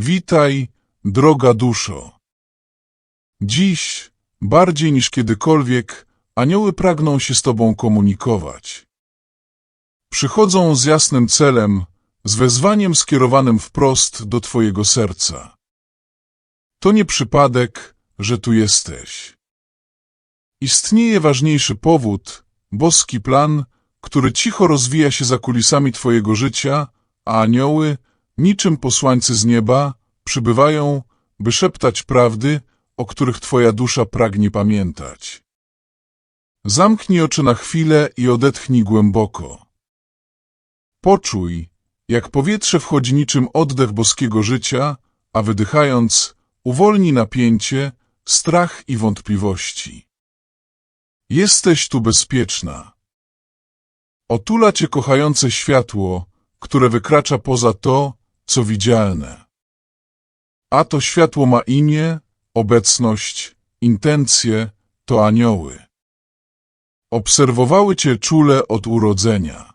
Witaj, droga duszo. Dziś, bardziej niż kiedykolwiek, anioły pragną się z Tobą komunikować. Przychodzą z jasnym celem, z wezwaniem skierowanym wprost do Twojego serca. To nie przypadek, że tu jesteś. Istnieje ważniejszy powód, boski plan, który cicho rozwija się za kulisami Twojego życia, a anioły, niczym posłańcy z nieba, przybywają, by szeptać prawdy, o których Twoja dusza pragnie pamiętać. Zamknij oczy na chwilę i odetchnij głęboko. Poczuj, jak powietrze wchodzi niczym oddech boskiego życia, a wydychając, uwolni napięcie, strach i wątpliwości. Jesteś tu bezpieczna. Otula cię kochające światło, które wykracza poza to, co widzialne. A to światło ma imię, obecność, intencje, to anioły. Obserwowały cię czule od urodzenia.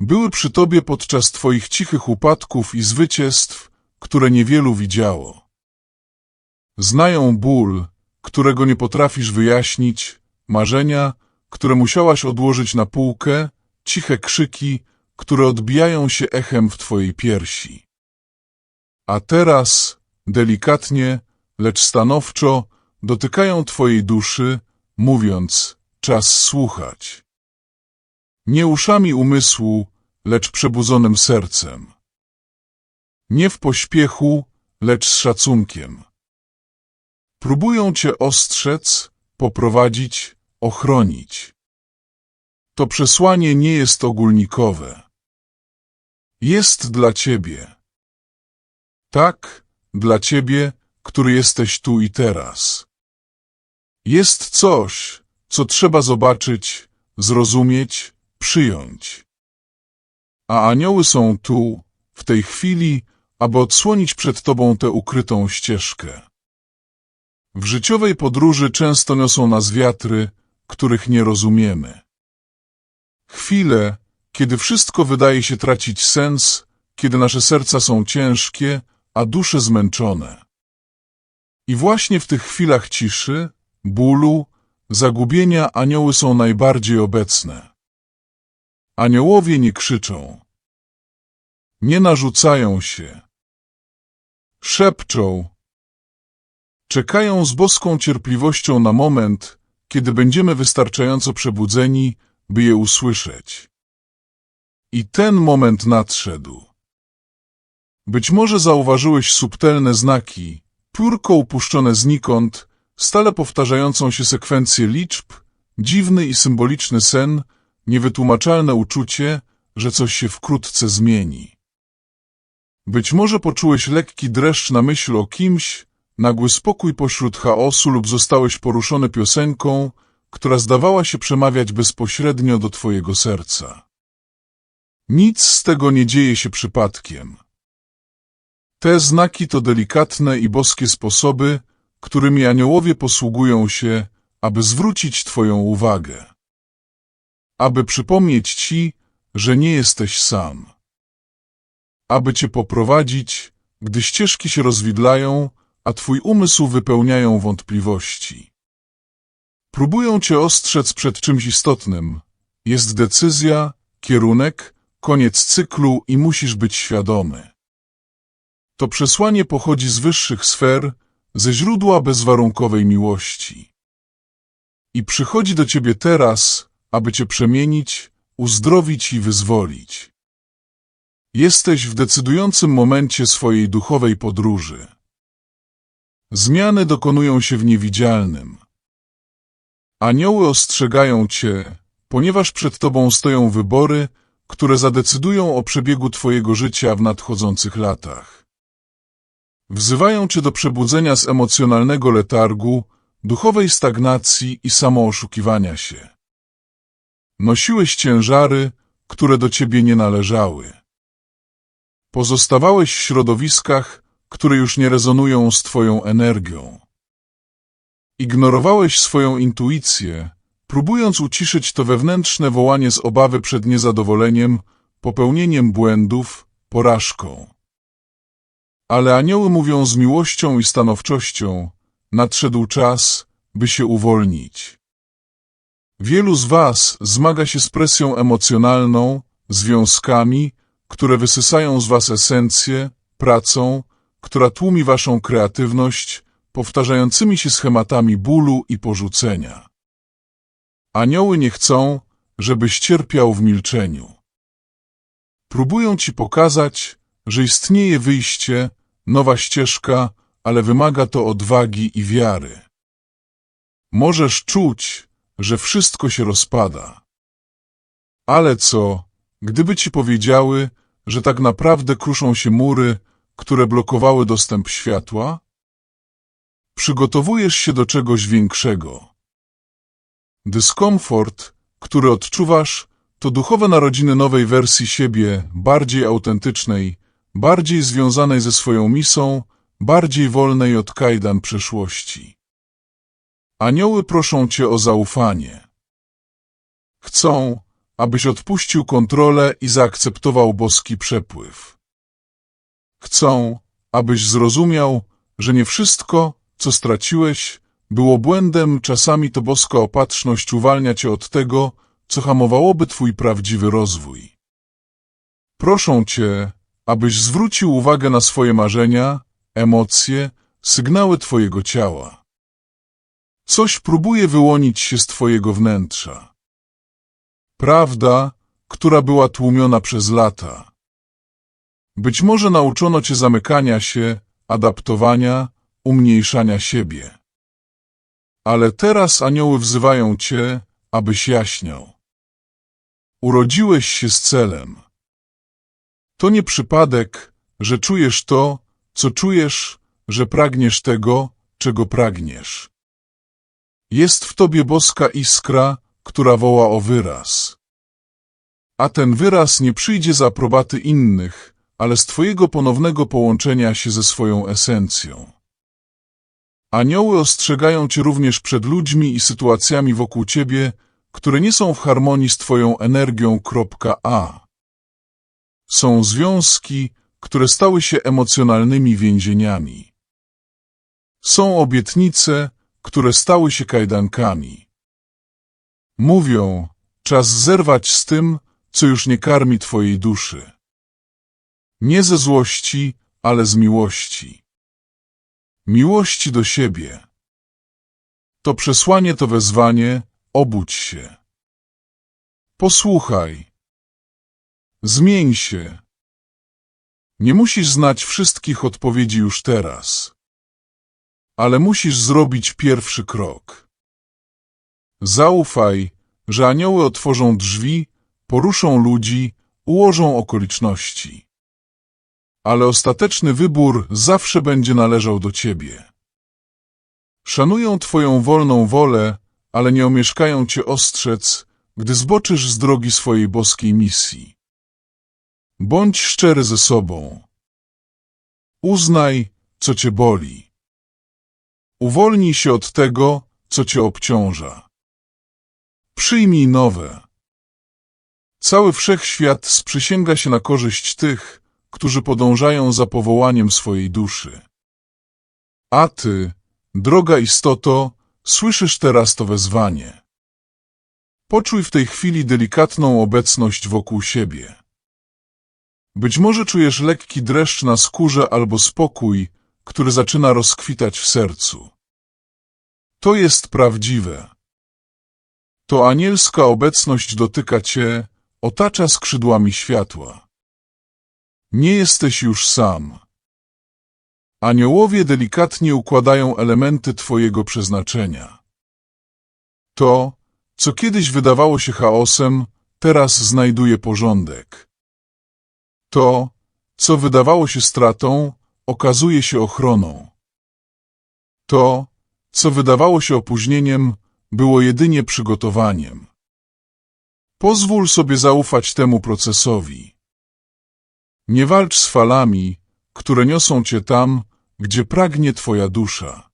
Były przy tobie podczas twoich cichych upadków i zwycięstw, które niewielu widziało. Znają ból, którego nie potrafisz wyjaśnić, marzenia, które musiałaś odłożyć na półkę, ciche krzyki, które odbijają się echem w twojej piersi. A teraz, delikatnie, lecz stanowczo, dotykają twojej duszy, mówiąc, czas słuchać. Nie uszami umysłu, lecz przebudzonym sercem. Nie w pośpiechu, lecz z szacunkiem. Próbują cię ostrzec, poprowadzić, ochronić. To przesłanie nie jest ogólnikowe. Jest dla ciebie. Tak, dla ciebie, który jesteś tu i teraz. Jest coś, co trzeba zobaczyć, zrozumieć, przyjąć. A anioły są tu, w tej chwili, aby odsłonić przed tobą tę ukrytą ścieżkę. W życiowej podróży często niosą nas wiatry, których nie rozumiemy. Chwile, kiedy wszystko wydaje się tracić sens, kiedy nasze serca są ciężkie, a dusze zmęczone. I właśnie w tych chwilach ciszy, bólu, zagubienia anioły są najbardziej obecne. Aniołowie nie krzyczą. Nie narzucają się. Szepczą. Czekają z boską cierpliwością na moment, kiedy będziemy wystarczająco przebudzeni, by je usłyszeć. I ten moment nadszedł. Być może zauważyłeś subtelne znaki, piórko upuszczone znikąd, stale powtarzającą się sekwencję liczb, dziwny i symboliczny sen, niewytłumaczalne uczucie, że coś się wkrótce zmieni. Być może poczułeś lekki dreszcz na myśl o kimś, nagły spokój pośród chaosu lub zostałeś poruszony piosenką, która zdawała się przemawiać bezpośrednio do twojego serca. Nic z tego nie dzieje się przypadkiem. Te znaki to delikatne i boskie sposoby, którymi aniołowie posługują się, aby zwrócić twoją uwagę. Aby przypomnieć ci, że nie jesteś sam. Aby cię poprowadzić, gdy ścieżki się rozwidlają, a twój umysł wypełniają wątpliwości. Próbują cię ostrzec przed czymś istotnym. Jest decyzja, kierunek, koniec cyklu i musisz być świadomy. To przesłanie pochodzi z wyższych sfer, ze źródła bezwarunkowej miłości. I przychodzi do ciebie teraz, aby cię przemienić, uzdrowić i wyzwolić. Jesteś w decydującym momencie swojej duchowej podróży. Zmiany dokonują się w niewidzialnym. Anioły ostrzegają cię, ponieważ przed tobą stoją wybory, które zadecydują o przebiegu twojego życia w nadchodzących latach. Wzywają cię do przebudzenia z emocjonalnego letargu, duchowej stagnacji i samooszukiwania się. Nosiłeś ciężary, które do ciebie nie należały. Pozostawałeś w środowiskach, które już nie rezonują z twoją energią. Ignorowałeś swoją intuicję, próbując uciszyć to wewnętrzne wołanie z obawy przed niezadowoleniem, popełnieniem błędów, porażką. Ale anioły mówią z miłością i stanowczością, nadszedł czas, by się uwolnić. Wielu z was zmaga się z presją emocjonalną, związkami, które wysysają z was esencję, pracą, która tłumi waszą kreatywność, powtarzającymi się schematami bólu i porzucenia. Anioły nie chcą, żebyś cierpiał w milczeniu. Próbują ci pokazać, że istnieje wyjście, nowa ścieżka, ale wymaga to odwagi i wiary. Możesz czuć, że wszystko się rozpada. Ale co, gdyby ci powiedziały, że tak naprawdę kruszą się mury, które blokowały dostęp światła? Przygotowujesz się do czegoś większego. Dyskomfort, który odczuwasz, to duchowe narodziny nowej wersji siebie, bardziej autentycznej, bardziej związanej ze swoją misą, bardziej wolnej od kajdan przeszłości. Anioły proszą cię o zaufanie. Chcą, abyś odpuścił kontrolę i zaakceptował boski przepływ. Chcą, abyś zrozumiał, że nie wszystko, co straciłeś, było błędem, czasami to boska opatrzność uwalnia cię od tego, co hamowałoby twój prawdziwy rozwój. Proszą cię, abyś zwrócił uwagę na swoje marzenia, emocje, sygnały twojego ciała. Coś próbuje wyłonić się z twojego wnętrza. Prawda, która była tłumiona przez lata. Być może nauczono cię zamykania się, adaptowania, umniejszania siebie. Ale teraz anioły wzywają cię, abyś jaśniał. Urodziłeś się z celem. To nie przypadek, że czujesz to, co czujesz, że pragniesz tego, czego pragniesz. Jest w tobie boska iskra, która woła o wyraz. A ten wyraz nie przyjdzie z aprobaty innych, ale z twojego ponownego połączenia się ze swoją esencją. Anioły ostrzegają cię również przed ludźmi i sytuacjami wokół ciebie, które nie są w harmonii z twoją energią. A. Są związki, które stały się emocjonalnymi więzieniami. Są obietnice, które stały się kajdankami. Mówią, czas zerwać z tym, co już nie karmi twojej duszy. Nie ze złości, ale z miłości. Miłości do siebie. To przesłanie, to wezwanie, obudź się. Posłuchaj. Zmień się. Nie musisz znać wszystkich odpowiedzi już teraz. Ale musisz zrobić pierwszy krok. Zaufaj, że anioły otworzą drzwi, poruszą ludzi, ułożą okoliczności. Ale ostateczny wybór zawsze będzie należał do ciebie. Szanują twoją wolną wolę, ale nie omieszkają cię ostrzec, gdy zboczysz z drogi swojej boskiej misji. Bądź szczery ze sobą. Uznaj, co cię boli. Uwolnij się od tego, co cię obciąża. Przyjmij nowe. Cały wszechświat sprzysięga się na korzyść tych, którzy podążają za powołaniem swojej duszy. A ty, droga istoto, słyszysz teraz to wezwanie. Poczuj w tej chwili delikatną obecność wokół siebie. Być może czujesz lekki dreszcz na skórze albo spokój, który zaczyna rozkwitać w sercu. To jest prawdziwe. To anielska obecność dotyka cię, otacza skrzydłami światła. Nie jesteś już sam. Aniołowie delikatnie układają elementy twojego przeznaczenia. To, co kiedyś wydawało się chaosem, teraz znajduje porządek. To, co wydawało się stratą, okazuje się ochroną. To, co wydawało się opóźnieniem, było jedynie przygotowaniem. Pozwól sobie zaufać temu procesowi. Nie walcz z falami, które niosą cię tam, gdzie pragnie twoja dusza.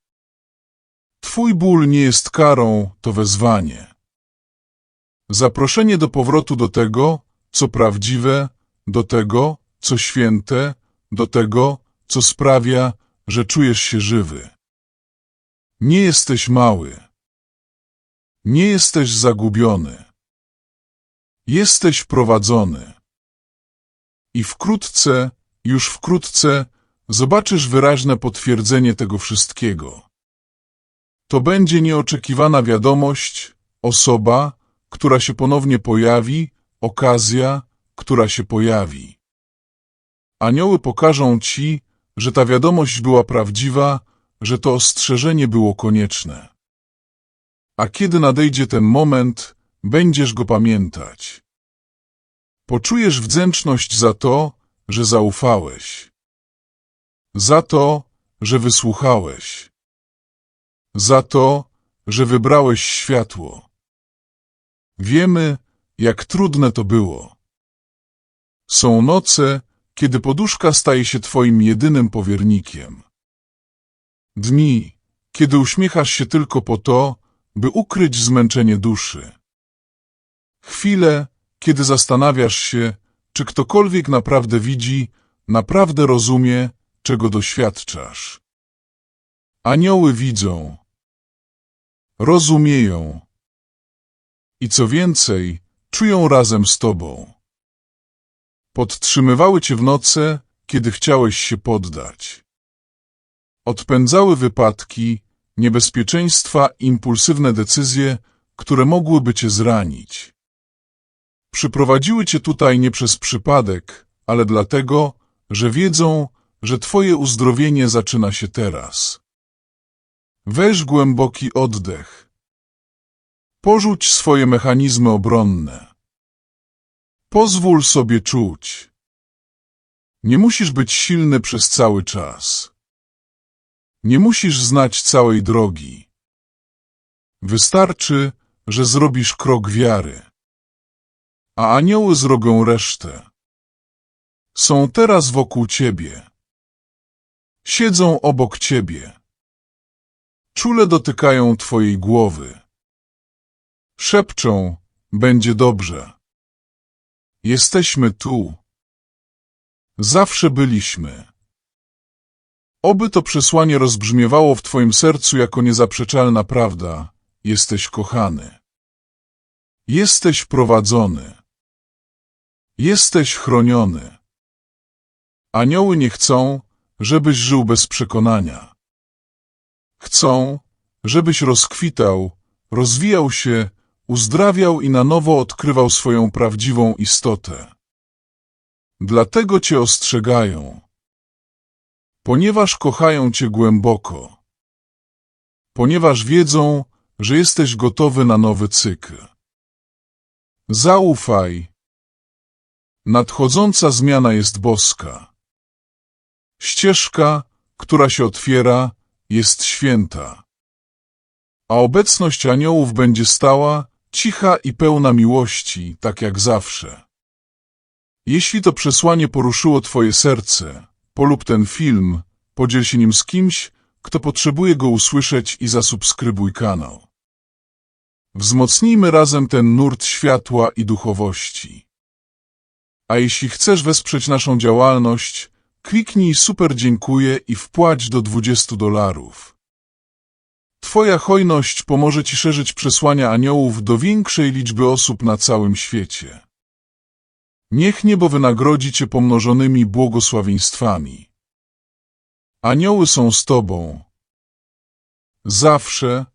Twój ból nie jest karą, to wezwanie. Zaproszenie do powrotu do tego, co prawdziwe, do tego, co święte, do tego, co sprawia, że czujesz się żywy. Nie jesteś mały. Nie jesteś zagubiony. Jesteś prowadzony. I wkrótce, już wkrótce, zobaczysz wyraźne potwierdzenie tego wszystkiego. To będzie nieoczekiwana wiadomość, osoba, która się ponownie pojawi, okazja, która się pojawi. Anioły pokażą ci, że ta wiadomość była prawdziwa, że to ostrzeżenie było konieczne. A kiedy nadejdzie ten moment, będziesz go pamiętać. Poczujesz wdzięczność za to, że zaufałeś. Za to, że wysłuchałeś. Za to, że wybrałeś światło. Wiemy, jak trudne to było. Są noce, kiedy poduszka staje się twoim jedynym powiernikiem. Dni, kiedy uśmiechasz się tylko po to, by ukryć zmęczenie duszy. Chwile, kiedy zastanawiasz się, czy ktokolwiek naprawdę widzi, naprawdę rozumie, czego doświadczasz. Anioły widzą, rozumieją i co więcej, czują razem z tobą. Podtrzymywały cię w noce, kiedy chciałeś się poddać. Odpędzały wypadki, niebezpieczeństwa, impulsywne decyzje, które mogłyby cię zranić. Przyprowadziły cię tutaj nie przez przypadek, ale dlatego, że wiedzą, że twoje uzdrowienie zaczyna się teraz. Weź głęboki oddech. Porzuć swoje mechanizmy obronne. Pozwól sobie czuć. Nie musisz być silny przez cały czas. Nie musisz znać całej drogi. Wystarczy, że zrobisz krok wiary. A anioły zrobią resztę. Są teraz wokół ciebie. Siedzą obok ciebie. Czule dotykają twojej głowy. Szepczą, będzie dobrze. Jesteśmy tu. Zawsze byliśmy. Oby to przesłanie rozbrzmiewało w twoim sercu jako niezaprzeczalna prawda. Jesteś kochany. Jesteś prowadzony. Jesteś chroniony. Anioły nie chcą, żebyś żył bez przekonania. Chcą, żebyś rozkwitał, rozwijał się, uzdrawiał i na nowo odkrywał swoją prawdziwą istotę. Dlatego cię ostrzegają. Ponieważ kochają cię głęboko. Ponieważ wiedzą, że jesteś gotowy na nowy cykl. Zaufaj. Nadchodząca zmiana jest boska. Ścieżka, która się otwiera, jest święta. A obecność aniołów będzie stała, cicha i pełna miłości, tak jak zawsze. Jeśli to przesłanie poruszyło Twoje serce, polub ten film, podziel się nim z kimś, kto potrzebuje go usłyszeć i zasubskrybuj kanał. Wzmocnijmy razem ten nurt światła i duchowości. A jeśli chcesz wesprzeć naszą działalność, kliknij super dziękuję i wpłać do 20 dolarów. Twoja hojność pomoże Ci szerzyć przesłania aniołów do większej liczby osób na całym świecie. Niech niebo wynagrodzi Cię pomnożonymi błogosławieństwami. Anioły są z Tobą. Zawsze,